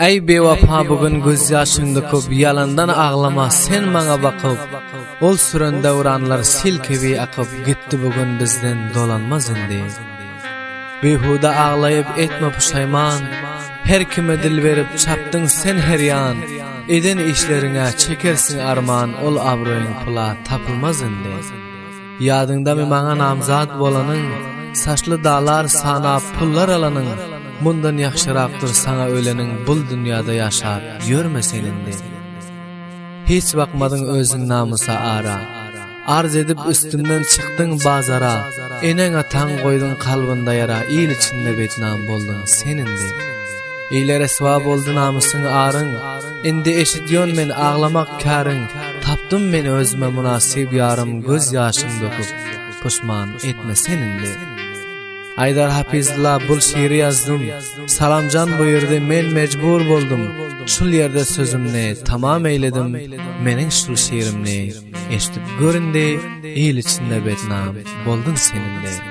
Ey bewafa bugün göz yaşında köp yalandan ağlama sen bana bakıp ol süren davranlar silkebi akıp gitti bugün bizden dolanmaz indi Behuda ağlayıp etme puşayman her kime dil verip çaptın sen her yan. Eden işlerine çekersin arman ol abroyun pula tapılmaz indi Yadında mı bana namzat bolanın saçlı dağlar sana pullar alanın Bundan yaxşıraktır sana ölenin bul dünyada yaşar Görme senindi Hiç bakmadın özün namusa ara Arz edip üstümden çıktın bazara Enen atan koydun kalbında yara İyil içinde betnam boldun senindi İylere svab oldu namusun arın Indi eşidiyon men ağlamak karın Tapdım men özüme münasib yarım Göz yaşın dokup Puşman etme senindi Aydar Hafizullah bul şiiri yazdım. Salamcan buyurdu men mecbur boldum. Şul yerde sözümni tamam eyledim. Menin şul şiirimni eşitip göründi. İyil içinde bednam boldun seninde.